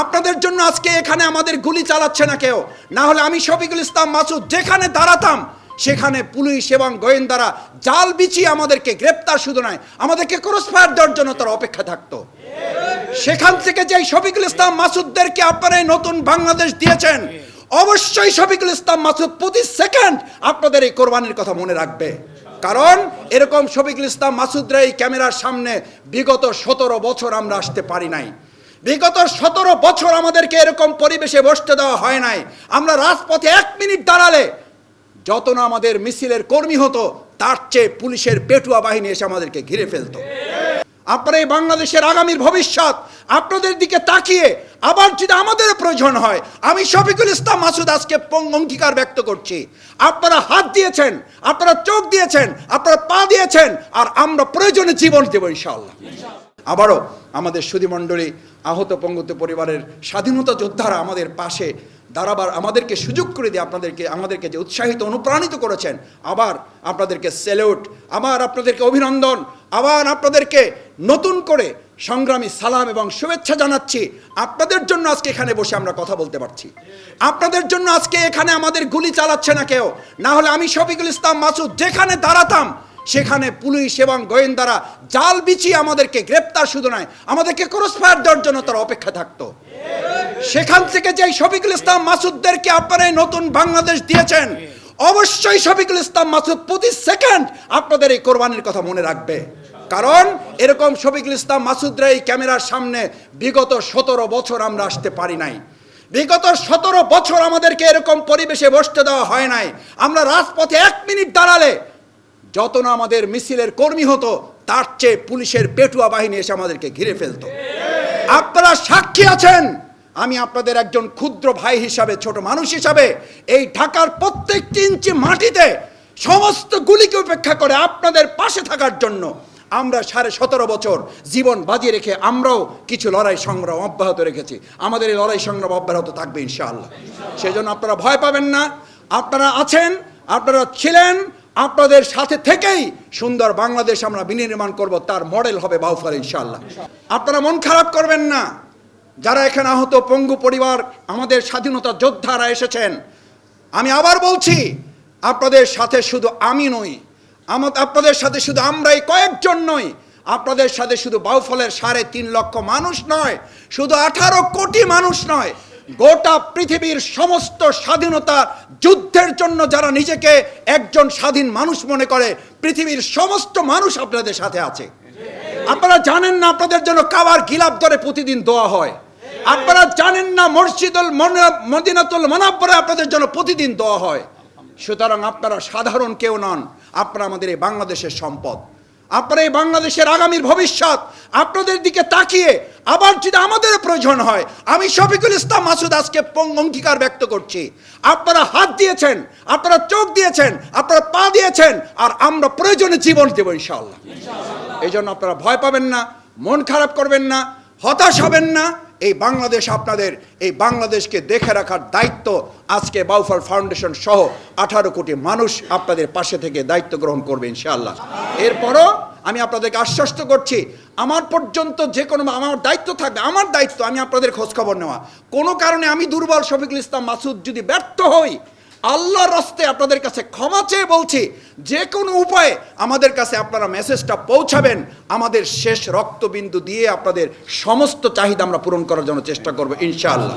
আপনাদের জন্য আজকে এখানে আমাদের গুলি চালাচ্ছে না কেউ। না হলে আমি শফিকুল ইসলাম মাসুদ যেখানে দাঁড়াতাম, সেখানে পুলিশ এবং গোয়েন্দারা জাল বিছিয়ে আমাদেরকে গ্রেপ্তার শুধু নয়, আমাদেরকে ক্রস ফায়ার দেওয়ার জন্য তারা অপেক্ষা থাকতো। সেখান থেকে যে শফিকুল ইসলাম মাসুদদেরকে আপনারা নতুন বাংলাদেশ দিয়েছেন, অবশ্যই শফিকুল ইসলাম মাসুদ প্রতি সেকেন্ড আপনাদের এই কোরবানির কথা মনে রাখবে। কারণ এরকম শফিকুল ইসলাম মাসুদরা এই ক্যামেরার সামনে বিগত সতেরো বছর আমরা আসতে পারি নাই। বিগত সতেরো বছর আমাদেরকে এরকম পরিবেশে বসতে দেওয়া হয় নাই। আমরা রাজপথে এক মিনিট দাঁড়ালে যত না আমাদের মিছিলের কর্মী হতো, তার চেয়ে পুলিশের পেটুয়া বাহিনী এসে আমাদেরকে ঘিরে ফেলতো। আপনারা এই বাংলাদেশের আগামীর ভবিষ্যৎ আপনাদের দিকে তাকিয়ে আবার যদি আমাদের প্রয়োজন হয়, আমি শফিকুল ইসলাম মাসুদ আজকে অঙ্গীকার ব্যক্ত করছি। আপনারা হাত দিয়েছেন, আপনারা চোখ দিয়েছেন, আপনারা পা দিয়েছেন, আর আমরা প্রয়োজনে জীবন দেব ইনশাআল্লাহ। আবারও আমাদের সুধীমণ্ডলী, আহত পঙ্গত পরিবারের স্বাধীনতা যোদ্ধারা আমাদের পাশে দাঁড়াবার আমাদেরকে সুযোগ করে দিয়ে আপনাদেরকে, আমাদেরকে যে উৎসাহিত, অনুপ্রাণিত করেছেন, আবার আপনাদেরকে সেলুট আবার আপনাদেরকে অভিনন্দন, আবার আপনাদেরকে নতুন করে সংগ্রামী সালাম এবং শুভেচ্ছা জানাচ্ছি। আপনাদের জন্য আজকে এখানে বসে আমরা কথা বলতে পারছি। আপনাদের জন্য আজকে এখানে আমাদের গুলি চালাচ্ছে না কেউ। না হলে আমি শফিকুল ইসলাম মাসুদ যেখানে দাঁড়াতাম সেখানে পুলিশ এবং গোয়েন্দারা জাল বিছিয়ে আমাদেরকে গ্রেপ্তার, শুধু নয়, আমাদেরকে ক্রস ফায়ার দেওয়ার জন্য তারা অপেক্ষা থাকতো। সেখান থেকে যে শফিকুল ইসলাম মাসুদদেরকে আপনারা নতুন বাংলাদেশ দিয়েছেন, অবশ্যই শফিকুল ইসলাম মাসুদ প্রতি সেকেন্ড আপনাদের এই কোরবানির কথা মনে রাখবে। কারণ এরকম শফিকুল ইসলাম মাসুদরা এই ক্যামেরার সামনে বিগত সতেরো বছর আমরা আসতে পারি নাই। বিগত সতেরো বছর আমাদেরকে এরকম পরিবেশে বসতে দেওয়া হয় নাই। আমরা রাজপথে এক মিনিট দাঁড়ালে যত না আমাদের মিছিলের কর্মী হতো, তার চেয়ে পুলিশের পেটুয়া বাহিনী এসে আমাদেরকে ঘিরে ফেলতো। আপনারা সাক্ষী আছেন? আমি আপনাদের একজন ক্ষুদ্র ভাই হিসাবে, ছোট মানুষ হিসাবে, এই ঢাকার প্রত্যেকটি ইঞ্চি মাটিতে সমস্ত গুলিকে উপেক্ষা করে আপনাদের পাশে থাকার জন্য আমরা সাড়ে সতেরো বছর জীবন বাজিয়ে রেখে আমরাও কিছু লড়াই সংগ্রাম অব্যাহত রেখেছি। আমাদের এই লড়াই সংগ্রাম অব্যাহত থাকবে ইনশাআল্লাহ। সেজন্য আপনারা ভয় পাবেন না। আপনারা আছেন, আপনারা ছিলেন আপনাদের সাথে থেকেই সুন্দর বাংলাদেশ আমরা বিনির্মাণ করব, তার মডেল হবে বাউফার ইনশাল্লাহ আপনারা মন খারাপ করবেন না। যারা এখানে আহত পঙ্গু পরিবার, আমাদের স্বাধীনতা যোদ্ধারা এসেছেন, আমি আবার বলছি, আপনাদের সাথে শুধু আমি নই, আমা- আপনাদের সাথে শুধু আমরাই কয়েকজন নই, আপনাদের সাথে শুধু বাউফলের সাড়ে তিন লক্ষ মানুষ নয়, শুধু আঠারো কোটি মানুষ নয় গোটা পৃথিবীর সমস্ত স্বাধীনতা যুদ্ধের জন্য যারা নিজেকে একজন স্বাধীন মানুষ মনে করে, পৃথিবীর সমস্ত মানুষ আপনাদের সাথে আছে। আপনারা জানেন না আপনাদের জন্য কাবার গিলাপ ধরে প্রতিদিন দোয়া হয়। আপনারা জানেন না মসজিদুল মদিনাতুল মনাব্বরে আপনাদের জন্য প্রতিদিন দোয়া হয়। সুতরাং আপনারা সাধারণ কেউ নন, আপনারা আমাদের এই বাংলাদেশের সম্পদ। আপনারা এই বাংলাদেশের আগামীর ভবিষ্যৎ আপনাদের দিকে তাকিয়ে আবার যদি আমাদের প্রয়োজন হয়, আমি শফিকুল ইসলাম মাসুদ আজকে অঙ্গীকার ব্যক্ত করছি। আপনারা হাত দিয়েছেন, আপনারা চোখ দিয়েছেন, আপনারা পা দিয়েছেন, আর আমরা প্রয়োজনে জীবন দেব ইনশাআল্লাহ। এই জন্য আপনারা ভয় পাবেন না, মন খারাপ করবেন না, হতাশ হবেন না এই বাংলাদেশ আপনাদের, এই বাংলাদেশকে দেখে রাখার দায়িত্ব আজকে বাউফার ফাউন্ডেশন সহ আঠারো কোটি মানুষ আপনাদের পাশে থেকে দায়িত্ব গ্রহণ করবে ইনশাআল্লাহ। এরপরও আমি আপনাদেরকে আশ্বস্ত করছি, আমার পর্যন্ত যে কোনো আমার দায়িত্ব থাকবে, আমার দায়িত্ব, আমি আপনাদের খোঁজখবর নেওয়া। কোনো কারণে আমি দুর্বল শফিকুল ইসলাম মাসুদ যদি ব্যর্থ হই আল্লাহর রাস্তে আপনাদের কাছে ক্ষমা চেয়ে বলছি, যে কোনো উপায়ে আমাদের কাছে আপনারা মেসেজটা পৌঁছাবেন, আমাদের শেষ রক্তবিন্দু দিয়ে আপনাদের সমস্ত চাহিদা আমরা পূরণ করার জন্য চেষ্টা করব, ইনশাআল্লাহ।